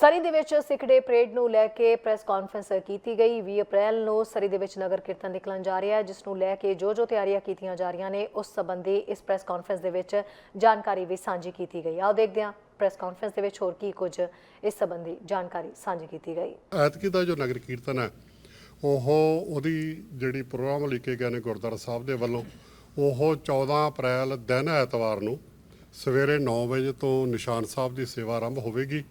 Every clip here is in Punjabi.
ਸਰੀ ਦੇ ਵਿੱਚ ਸਿੱਖ ਡੇ ਪਰੇਡ ਨੂੰ ਲੈ ਕੇ ਪ੍ਰੈਸ ਕਾਨਫਰੰਸ ਕੀਤੀ ਗਈ। 20 ਅਪ੍ਰੈਲ ਨੂੰ ਸਰੀ ਦੇ ਵਿੱਚ ਨਗਰ ਕੀਰਤਨ ਨਿਕਲਣ ਜਾ ਰਿਹਾ ਹੈ, ਜਿਸ ਨੂੰ ਲੈ ਕੇ ਜੋ ਜੋ ਤਿਆਰੀਆਂ ਕੀਤੀਆਂ ਜਾ ਰਹੀਆਂ ਨੇ, ਉਸ ਸੰਬੰਧੀ ਇਸ ਪ੍ਰੈਸ ਕਾਨਫਰੰਸ ਦੇ ਵਿੱਚ ਜਾਣਕਾਰੀ ਵੀ ਸਾਂਝੀ ਕੀਤੀ ਗਈ। ਆਓ ਦੇਖਦੇ ਹਾਂ ਪ੍ਰੈਸ ਕਾਨਫਰੰਸ ਦੇ ਵਿੱਚ ਹੋਰ ਕੀ ਕੁਝ ਇਸ ਸੰਬੰਧੀ ਜਾਣਕਾਰੀ ਸਾਂਝੀ ਕੀਤੀ ਗਈ। ਐਤਕੀ ਦਾ ਜੋ ਨਗਰ ਕੀਰਤਨ ਹੈ, ਉਹ ਉਹਦੀ ਜਿਹੜੀ ਪ੍ਰੋਗਰਾਮ ਲਿਖੇ ਗਏ ਨੇ ਗੁਰਦੁਆਰਾ ਸਾਹਿਬ ਦੇ ਵੱਲੋਂ, ਉਹ 14 ਅਪ੍ਰੈਲ ਦਿਨ ਐਤਵਾਰ ਨੂੰ ਸਵੇਰੇ 9 ਵਜੇ ਤੋਂ ਨਿਸ਼ਾਨ ਸਾਹਿਬ ਦੀ ਸੇਵਾ ਆਰੰਭ ਹੋਵੇਗੀ।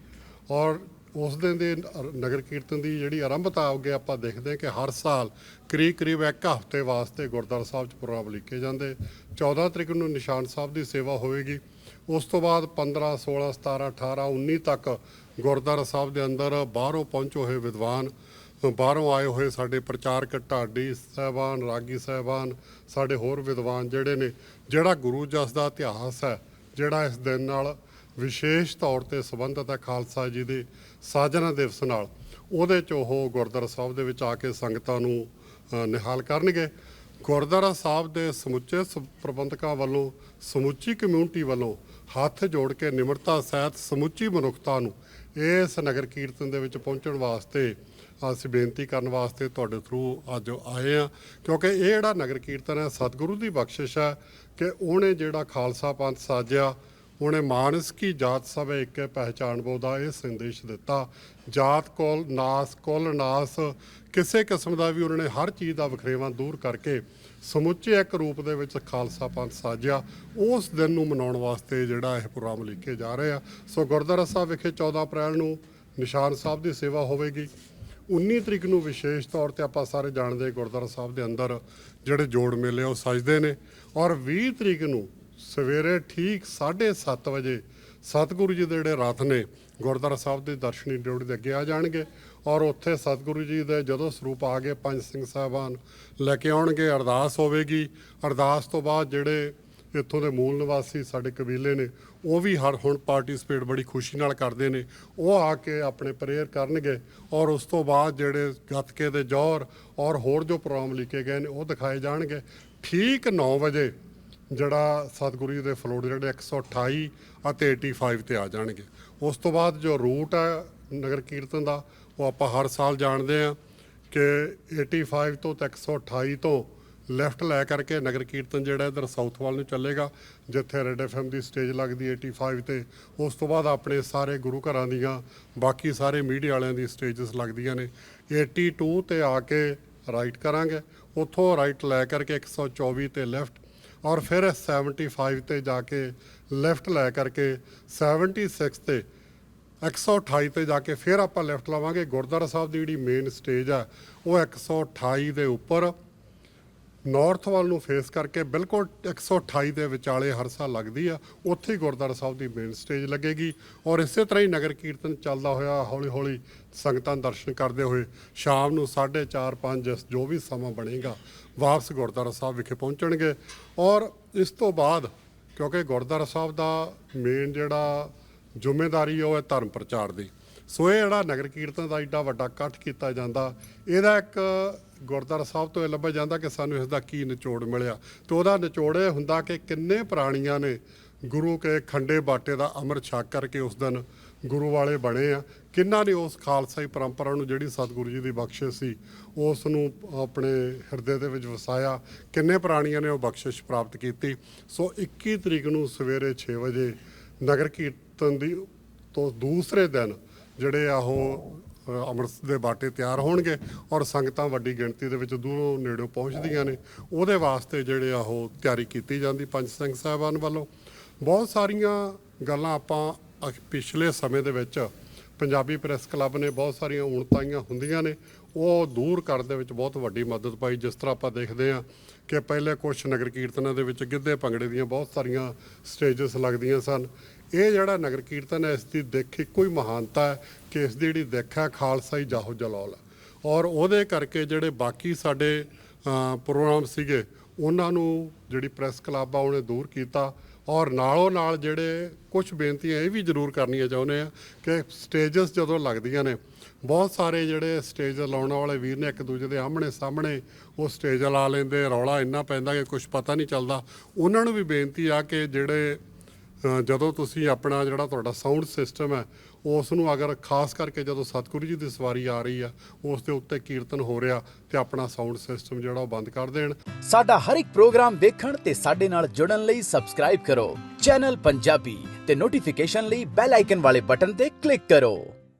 ਔਰ ਉਸ ਦਿਨ ਦੇ ਨਗਰ ਕੀਰਤਨ ਦੀ ਜਿਹੜੀ ਆਰੰਭਤਾ ਅੱਗੇ ਆਪਾਂ ਦੇਖਦੇ ਹਾਂ ਕਿ ਹਰ ਸਾਲ ਕਰੀਬ ਕਰੀਬ ਇੱਕ ਹਫ਼ਤੇ ਵਾਸਤੇ ਗੁਰਦੁਆਰਾ ਸਾਹਿਬ 'ਚ ਪ੍ਰੋਗਰਾਮ ਲਿਖੇ ਜਾਂਦੇ। 14 ਤਰੀਕ ਨੂੰ ਨਿਸ਼ਾਨ ਸਾਹਿਬ ਦੀ ਸੇਵਾ ਹੋਵੇਗੀ ਉਸ ਤੋਂ ਬਾਅਦ 15 16 17 18 19 ਤੱਕ ਗੁਰਦੁਆਰਾ ਸਾਹਿਬ ਦੇ ਅੰਦਰ ਬਾਹਰੋਂ ਪਹੁੰਚੇ ਹੋਏ ਵਿਦਵਾਨ, ਬਾਹਰੋਂ ਆਏ ਹੋਏ ਸਾਡੇ ਪ੍ਰਚਾਰਕ ਢਾਡੀ ਸਾਹਿਬਾਨ, ਰਾਗੀ ਸਾਹਿਬਾਨ, ਸਾਡੇ ਹੋਰ ਵਿਦਵਾਨ ਜਿਹੜੇ ਨੇ, ਜਿਹੜਾ ਗੁਰੂ ਜਸ ਦਾ ਇਤਿਹਾਸ ਹੈ, ਜਿਹੜਾ ਇਸ ਦਿਨ ਨਾਲ ਵਿਸ਼ੇਸ਼ ਤੌਰ ਤੇ ਸੰਬੰਧਿਤ ਹੈ ਖਾਲਸਾ ਜੀ ਦੇ ਸਾਜਨਾ ਦਿਵਸ ਨਾਲ। ਉਹਦੇ ਚ ਉਹ ਗੁਰਦੁਆਰਾ ਸਾਹਿਬ ਦੇ ਵਿੱਚ ਆ ਕੇ ਸੰਗਤਾਂ ਨੂੰ ਨਿਹਾਲ ਕਰਨਗੇ। ਗੁਰਦੁਆਰਾ ਸਾਹਿਬ ਦੇ ਸਮੁੱਚੇ ਸ- ਪ੍ਰਬੰਧਕਾਂ ਵੱਲੋਂ, ਸਮੁੱਚੀ ਕਮਿਊਨਿਟੀ ਵੱਲੋਂ ਹੱਥ ਜੋੜ ਕੇ ਨਿਮਰਤਾ ਸਹਿਤ ਸਮੁੱਚੀ ਮਨੁੱਖਤਾ ਨੂੰ ਇਸ ਨਗਰ ਕੀਰਤਨ ਦੇ ਵਿੱਚ ਪਹੁੰਚਣ ਵਾਸਤੇ ਅਸੀਂ ਬੇਨਤੀ ਕਰਨ ਵਾਸਤੇ ਤੁਹਾਡੇ ਥਰੂ ਅੱਜ ਆਏ ਆ ਕਿਉਂਕਿ ਇਹ ਜਿਹੜਾ ਨਗਰ ਕੀਰਤਨ ਹੈ, ਸਤਿਗੁਰੂ ਦੀ ਬਖਸ਼ਿਸ਼ ਹੈ ਕਿ ਉਹਨੇ ਜਿਹੜਾ ਖਾਲਸਾ ਪੰਥ ਸਾਜਿਆ ਉਹਨੇ ਮਾਨਸ ਕੀ ਜਾਤ ਸਭ ਇੱਕ ਪਹਿਚਾਨ ਬੋ ਦਾ ਇਹ ਸੰਦੇਸ਼ ਦਿੱਤਾ। ਜਾਤ ਕੋਲ ਨਾਸ, ਕੁਲ ਨਾਸ, ਕਿਸੇ ਕਿਸਮ ਦਾ ਵੀ ਉਹਨਾਂ ਨੇ ਹਰ ਚੀਜ਼ ਦਾ ਵਖਰੇਵਾਂ ਦੂਰ ਕਰਕੇ ਸਮੁੱਚੇ ਇੱਕ ਰੂਪ ਦੇ ਵਿੱਚ ਖਾਲਸਾ ਪੰਥ ਸਾਜਿਆ। ਉਸ ਦਿਨ ਨੂੰ ਮਨਾਉਣ ਵਾਸਤੇ ਜਿਹੜਾ ਇਹ ਪ੍ਰੋਗਰਾਮ ਲਿਖੇ ਜਾ ਰਹੇ ਆ। ਸੋ ਗੁਰਦੁਆਰਾ ਸਾਹਿਬ ਵਿਖੇ 14 ਅਪ੍ਰੈਲ ਨੂੰ ਨਿਸ਼ਾਨ ਸਾਹਿਬ ਦੀ ਸੇਵਾ ਹੋਵੇਗੀ। 19 ਤਰੀਕ ਨੂੰ ਵਿਸ਼ੇਸ਼ ਤੌਰ ਤੇ ਆਪਾਂ ਸਾਰੇ ਜਾਣਦੇ ਗੁਰਦੁਆਰਾ ਸਾਹਿਬ ਦੇ ਅੰਦਰ ਜਿਹੜੇ ਜੋੜ ਮੇਲੇ ਉਹ ਸਜਦੇ ਨੇ। ਔਰ 20 ਤਰੀਕ ਨੂੰ ਸਵੇਰੇ ਠੀਕ 7:30 ਵਜੇ ਸਤਿਗੁਰੂ ਜੀ ਦੇ ਜਿਹੜੇ ਰਥ ਨੇ, ਗੁਰਦੁਆਰਾ ਸਾਹਿਬ ਦੇ ਦਰਸ਼ਨੀ ਡਿਊਟੀ ਦੇ ਅੱਗੇ ਆ ਜਾਣਗੇ ਔਰ ਉੱਥੇ ਸਤਿਗੁਰੂ ਜੀ ਦੇ ਜਦੋਂ ਸਰੂਪ ਆ ਗਏ, ਪੰਜ ਸਿੰਘ ਸਾਹਿਬਾਨ ਲੈ ਕੇ ਆਉਣਗੇ, ਅਰਦਾਸ ਹੋਵੇਗੀ। ਅਰਦਾਸ ਤੋਂ ਬਾਅਦ ਜਿਹੜੇ ਇੱਥੋਂ ਦੇ ਮੂਲ ਨਿਵਾਸੀ ਸਾਡੇ ਕਬੀਲੇ ਨੇ, ਉਹ ਵੀ ਹਰ ਹੁਣ ਪਾਰਟਿਸਿਪੇਟ ਬੜੀ ਖੁਸ਼ੀ ਨਾਲ ਕਰਦੇ ਨੇ। ਉਹ ਆ ਕੇ ਆਪਣੇ ਪ੍ਰੇਅਰ ਕਰਨਗੇ ਔਰ ਉਸ ਤੋਂ ਬਾਅਦ ਜਿਹੜੇ ਗੱਤਕੇ ਦੇ ਜ਼ੋਰ ਔਰ ਹੋਰ ਜੋ ਪ੍ਰੋਗਰਾਮ ਲਿਖੇ ਗਏ ਨੇ, ਉਹ ਦਿਖਾਏ ਜਾਣਗੇ। ਠੀਕ 9 ਵਜੇ ਜਿਹੜਾ ਸਤਿਗੁਰੂ ਜੀ ਦੇ ਫਲੋਟ ਜਿਹੜੇ 128 ਅਤੇ 85 ਤੇ ਆ ਜਾਣਗੇ। ਉਸ ਤੋਂ ਬਾਅਦ ਜੋ ਰੂਟ ਹੈ ਨਗਰ ਕੀਰਤਨ ਦਾ, ਉਹ ਆਪਾਂ ਹਰ ਸਾਲ ਜਾਣਦੇ ਆ ਕਿ 85 ਤੋਂ ਤੇ 128 ਤੋਂ ਲੈਫਟ ਲੈ ਕਰਕੇ ਨਗਰ ਕੀਰਤਨ ਜਿਹੜਾ ਇਧਰ ਸਾਊਥ ਵੱਲ ਨੂੰ ਚੱਲੇਗਾ, ਜਿੱਥੇ ਰੈਡ ਐਫਐਮ ਦੀ ਸਟੇਜ ਲੱਗਦੀ ਹੈ 85 ਤੇ। ਉਸ ਤੋਂ ਬਾਅਦ ਆਪਣੇ ਸਾਰੇ ਗੁਰੂ ਘਰਾਂ ਦੀਆਂ, ਬਾਕੀ ਸਾਰੇ ਮੀਡੀਆ ਵਾਲਿਆਂ ਦੀ ਸਟੇਜਸ ਲੱਗਦੀਆਂ ਨੇ। 82 ਤੇ ਆ ਕੇ ਰਾਈਟ ਕਰਾਂਗੇ। ਉੱਥੋਂ ਰਾਈਟ ਲੈ ਕਰਕੇ 124 ਤੇ ਲੈਫਟ ਔਰ ਫਿਰ 75 ਤੇ ਜਾ ਕੇ ਲੈਫਟ ਲੈ ਕਰਕੇ 76 ਤੇ 128 ਤੇ ਜਾ ਕੇ ਫਿਰ ਆਪਾਂ ਲੈਫਟ ਲਾਵਾਂਗੇ। ਗੁਰਦੁਆਰਾ ਸਾਹਿਬ ਦੀ ਜਿਹੜੀ ਮੇਨ ਸਟੇਜ ਆ, ਉਹ 128 ਦੇ ਉੱਪਰ। ਨਾਰਥ ਵੱਲ ਨੂੰ ਫੇਸ ਕਰਕੇ ਬਿਲਕੁਲ 128 ਦੇ ਵਿਚਾਲੇ ਹਰ ਸਾਲ ਲੱਗਦੀ ਆ। ਉੱਥੇ ਹੀ ਗੁਰਦੁਆਰਾ ਸਾਹਿਬ ਦੀ ਮੇਨ ਸਟੇਜ ਲੱਗੇਗੀ ਔਰ ਇਸੇ ਤਰ੍ਹਾਂ ਹੀ ਨਗਰ ਕੀਰਤਨ ਚੱਲਦਾ ਹੋਇਆ ਹੌਲੀ ਹੌਲੀ ਸੰਗਤਾਂ ਦਰਸ਼ਨ ਕਰਦੇ ਹੋਏ ਸ਼ਾਮ ਨੂੰ 4:30 5 ਜੋ ਵੀ ਸਮਾਂ ਬਣੇਗਾ ਵਾਪਸ ਗੁਰਦੁਆਰਾ ਸਾਹਿਬ ਵਿਖੇ ਪਹੁੰਚਣਗੇ ਔਰ ਇਸ ਤੋਂ ਬਾਅਦ ਕਿਉਂਕਿ ਗੁਰਦੁਆਰਾ ਸਾਹਿਬ ਦਾ ਮੇਨ ਜਿਹੜਾ ਜ਼ਿੰਮੇਵਾਰੀ ਉਹ ਹੈ ਧਰਮ ਪ੍ਰਚਾਰ ਦੀ। ਸੋ ਇਹ ਜਿਹੜਾ ਨਗਰ ਕੀਰਤਨ ਦਾ ਏਡਾ ਵੱਡਾ ਇਕੱਠ ਕੀਤਾ ਜਾਂਦਾ, ਇਹਦਾ ਇੱਕ ਗੁਰਦੁਆਰਾ ਸਾਹਿਬ ਤੋਂ ਇਹ ਲੱਭਿਆ ਜਾਂਦਾ ਕਿ ਸਾਨੂੰ ਇਸ ਦਾ ਕੀ ਨਿਚੋੜ ਮਿਲਿਆ ਤੇ ਉਹਦਾ ਨਿਚੋੜ ਇਹ ਹੁੰਦਾ ਕਿ ਕਿੰਨੇ ਪ੍ਰਾਣੀਆਂ ਨੇ ਗੁਰੂ ਕੇ ਖੰਡੇ ਬਾਟੇ ਦਾ ਅਮਰ ਛਕ ਕਰਕੇ ਉਸ ਦਿਨ ਗੁਰੂ ਵਾਲੇ ਬਣੇ ਆ। ਕਿੰਨਾ ਨੇ ਉਸ ਖਾਲਸਾਈ ਪਰੰਪਰਾ ਨੂੰ ਜਿਹੜੀ ਸਤਿਗੁਰੂ ਜੀ ਦੀ ਬਖਸ਼ਿਸ਼ ਸੀ, ਉਸ ਨੂੰ ਆਪਣੇ ਹਿਰਦੇ ਦੇ ਵਿੱਚ ਵਸਾਇਆ, ਕਿੰਨੇ ਪ੍ਰਾਣੀਆਂ ਨੇ ਉਹ ਬਖਸ਼ਿਸ਼ ਪ੍ਰਾਪਤ ਕੀਤੀ। ਸੋ 21 ਤਰੀਕ ਨੂੰ ਸਵੇਰੇ 6 ਵਜੇ ਨਗਰ ਕੀਰਤਨ ਦੀ ਤੋਂ ਦੂਸਰੇ ਦਿਨ ਜਿਹੜੇ ਆ ਉਹ ਅੰਮ੍ਰਿਤ ਦੇ ਬਾਟੇ ਤਿਆਰ ਹੋਣਗੇ ਔਰ ਸੰਗਤਾਂ ਵੱਡੀ ਗਿਣਤੀ ਦੇ ਵਿੱਚ ਦੂਰੋਂ ਨੇੜੋਂ ਪਹੁੰਚਦੀਆਂ ਨੇ। ਉਹਦੇ ਵਾਸਤੇ ਜਿਹੜੇ ਆ ਉਹ ਤਿਆਰੀ ਕੀਤੀ ਜਾਂਦੀ ਪੰਜ ਸਿੰਘ ਸਾਹਿਬਾਨ ਵੱਲੋਂ। ਬਹੁਤ ਸਾਰੀਆਂ ਗੱਲਾਂ ਆਪਾਂ ਅਖ- ਪਿਛਲੇ ਸਮੇਂ ਦੇ ਵਿੱਚ ਪੰਜਾਬੀ ਪ੍ਰੈਸ ਕਲੱਬ ਨੇ ਬਹੁਤ ਸਾਰੀਆਂ ਉਣਤਾਈਆਂ ਹੁੰਦੀਆਂ ਨੇ, ਉਹ ਦੂਰ ਕਰਨ ਦੇ ਵਿੱਚ ਬਹੁਤ ਵੱਡੀ ਮਦਦ ਪਾਈ। ਜਿਸ ਤਰ੍ਹਾਂ ਆਪਾਂ ਦੇਖਦੇ ਹਾਂ ਕਿ ਪਹਿਲੇ ਕੁਝ ਨਗਰ ਕੀਰਤਨਾਂ ਦੇ ਵਿੱਚ ਗਿੱਧੇ ਭੰਗੜੇ ਦੀਆਂ ਬਹੁਤ ਸਾਰੀਆਂ ਸਟੇਜਸ ਲੱਗਦੀਆਂ ਸਨ। ਇਹ ਜਿਹੜਾ ਨਗਰ ਕੀਰਤਨ ਹੈ, ਇਸ ਦੀ ਦਿੱਖ ਇੱਕੋ ਹੀ ਮਹਾਨਤਾ ਹੈ ਕਿ ਇਸ ਦੀ ਜਿਹੜੀ ਦਿੱਖ ਹੈ ਖਾਲਸਾਈ ਜਾਹੋ ਜਲਾਲ ਔਰ ਉਹਦੇ ਕਰਕੇ ਜਿਹੜੇ ਬਾਕੀ ਸਾਡੇ ਪ੍ਰੋਗਰਾਮ ਸੀਗੇ, ਉਹਨਾਂ ਨੂੰ ਜਿਹੜੀ ਪ੍ਰੈਸ ਕਲੱਬ ਆ, ਉਹਨੇ ਦੂਰ ਕੀਤਾ। ਔਰ ਨਾਲੋਂ ਨਾਲ ਜਿਹੜੇ ਕੁਝ ਬੇਨਤੀਆਂ ਇਹ ਵੀ ਜ਼ਰੂਰ ਕਰਨੀਆਂ ਚਾਹੁੰਦੇ ਆ ਕਿ ਸਟੇਜਸ ਜਦੋਂ ਲੱਗਦੀਆਂ ਨੇ, ਬਹੁਤ ਸਾਰੇ ਜਿਹੜੇ ਸਟੇਜ ਲਾਉਣ ਵਾਲੇ ਵੀਰ ਨੇ ਇੱਕ ਦੂਜੇ ਦੇ ਆਹਮਣੇ ਸਾਹਮਣੇ, ਉਹ ਸਟੇਜ ਲਾ ਲੈਂਦੇ, ਰੌਲਾ ਇੰਨਾ ਪੈਂਦਾ ਕਿ ਕੁਝ ਪਤਾ ਨਹੀਂ ਚੱਲਦਾ। ਉਹਨਾਂ ਨੂੰ ਵੀ ਬੇਨਤੀ ਆ ਕਿ ਜਿਹੜੇ ਜਦੋਂ ਤੁਸੀਂ ਆਪਣਾ ਜਿਹੜਾ ਤੁਹਾਡਾ ਸਾਊਂਡ ਸਿਸਟਮ ਹੈ ਉਸ ਨੂੰ ਅਗਰ ਖਾਸ ਕਰਕੇ ਜਦੋਂ ਸਤਿਗੁਰੂ ਜੀ ਦੀ ਸਵਾਰੀ ਆ ਰਹੀ ਆ, ਉਸ ਦੇ ਉੱਤੇ ਕੀਰਤਨ ਹੋ ਰਿਹਾ ਤੇ ਆਪਣਾ ਸਾਊਂਡ ਸਿਸਟਮ ਜਿਹੜਾ ਉਹ ਬੰਦ ਕਰ ਦੇਣ। ਸਾਡਾ ਹਰ ਇੱਕ ਪ੍ਰੋਗਰਾਮ ਦੇਖਣ ਤੇ ਸਾਡੇ ਨਾਲ ਜੁੜਨ ਲਈ ਸਬਸਕ੍ਰਾਈਬ ਕਰੋ। ਚੈਨਲ ਪੰਜਾਬੀ ਤੇ ਨੋਟੀਫਿਕੇਸ਼ਨ ਲਈ ਬੈਲ ਆਈਕਨ ਵਾਲੇ ਬਟਨ ਤੇ ਕਲਿੱਕ ਕਰੋ।